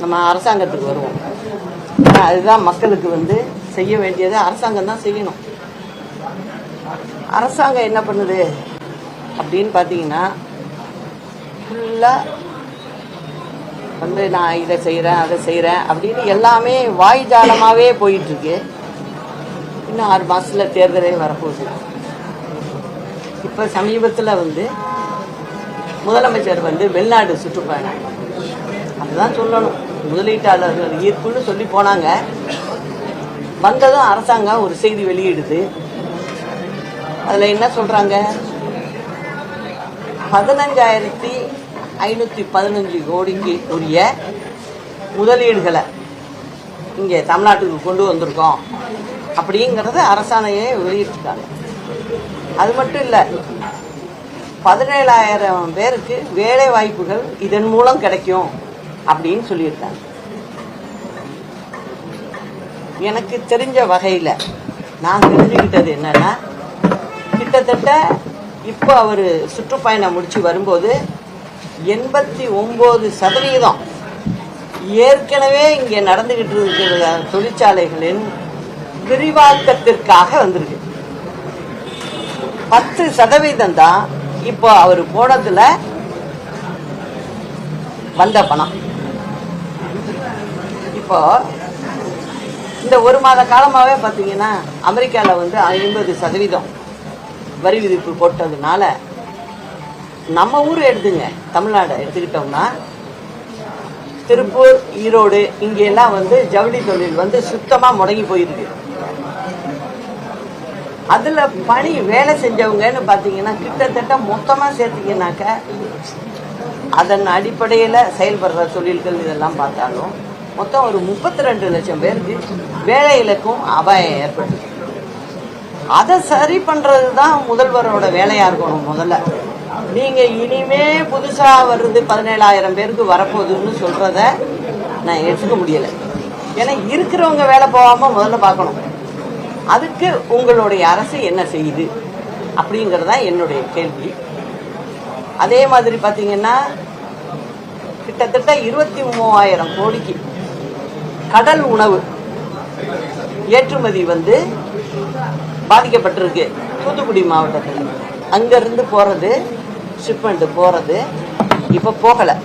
நம்ம அரசாங்கத்துக்கு வருவோம். அதுதான் மக்களுக்கு வந்து செய்ய வேண்டியது. அரசாங்கம் தான் செய்யணும். அரசாங்கம் என்ன பண்ணுது? அப்படின்னு பார்த்தீங்கன்னா ஃபுல்லாக வந்து நான் இதை செய்கிறேன் அதை செய்கிறேன் அப்படின்னு எல்லாமே வாய் ஜாலமாகவே போயிட்டுருக்கு. இன்னும் ஆறு மாதத்தில் தேர்தலே வரப்போகுது. இப்போ சமீபத்தில் வந்து முதலமைச்சர் வந்து வெளிநாடு சுற்றுப்பயணம். அதுதான் சொல்லணும். முதலீட்டாளர்கள் ஈர்ப்புன்னு சொல்லி போனாங்க. வந்ததும் அரசாங்கம் ஒரு செய்தி வெளியிடுது. அதில் என்ன சொல்கிறாங்க பதினஞ்சாயிரத்தி ஐநூற்றி பதினஞ்சு கோடிக்கு உரிய முதலீடுகளை இங்கே தமிழ்நாட்டுக்கு கொண்டு வந்திருக்கோம். அப்படிங்கிறத அரசாணையே வெளியிட்டிருக்காங்க. அது மட்டும் இல்லை பதினேழாயிரம் பேருக்கு வேலை வாய்ப்புகள் இதன் மூலம் கிடைக்கும். அப்படின்னு சொல்லியிருக்காங்க. எனக்கு தெரிஞ்ச வகையில் நான் தெரிஞ்சுக்கிட்டது என்னன்னா கிட்டத்தட்ட இப்போ அவர் சுற்றுப்பயணம் முடிச்சு வரும்போது எண்பத்தி ஒம்பது சதவீதம் ஏற்கனவே இங்கே நடந்துகிட்டு இருக்கிற தொழிற்சாலைகளின் விரிவாக்கத்திற்காக வந்திருக்கு. பத்து சதவீதம் தான் இப்போ அவர் போனதுல வந்த பணம். இப்போ இந்த ஒரு மாத காலமாகவே பார்த்தீங்கன்னா அமெரிக்காவில் வந்து ஐம்பது சதவீதம் வரி விதிப்பு போட்டதுனால நம்ம ஊர் எடுத்துங்க தமிழ்நாடு எடுத்துக்கிட்டோம்னா திருப்பூர் ஈரோடு இங்கெல்லாம் வந்து ஜவுளி தொழில் வந்து சுத்தமாக முடங்கி போயிருக்கு. அதில் பணி வேலை செஞ்சவங்கன்னு பார்த்தீங்கன்னா கிட்டத்தட்ட மொத்தமாக சேர்த்தீங்கன்னாக்க அதன் அடிப்படையில் செயல்படுற தொழில்கள் இதெல்லாம் பார்த்தாலும் மொத்தம் ஒரு முப்பத்தி ரெண்டு லட்சம் பேருக்கு வேலை இழக்கும் அபாயம் ஏற்பட்டு அதை சரி பண்ணுறது தான் முதல்வரோட வேலையாக இருக்கணும் முதல்ல. நீங்கள் இனிமே புதுசாக வருது பதினேழாயிரம் பேருக்கு வரப்போகுதுன்னு சொல்கிறத நான் எடுத்துக்க முடியலை. ஏன்னா இருக்கிறவங்க வேலை போகாமல் முதல்ல பார்க்கணும். அதுக்கு உங்களுடைய அரசு என்ன செய்யுது அப்படிங்கிறது தான் என்னுடைய கேள்வி. அதே மாதிரி பார்த்தீங்கன்னா கிட்டத்தட்ட இருபத்தி மூவாயிரம் கோடிக்கு கடல் உணவு ஏற்றுமதி வந்து பாதிக்கப்பட்டிருக்கு. தூத்துக்குடி மாவட்டத்தில் அங்கேருந்து போகிறது ஷிப்மெண்ட் போகிறது இப்போ போகலை.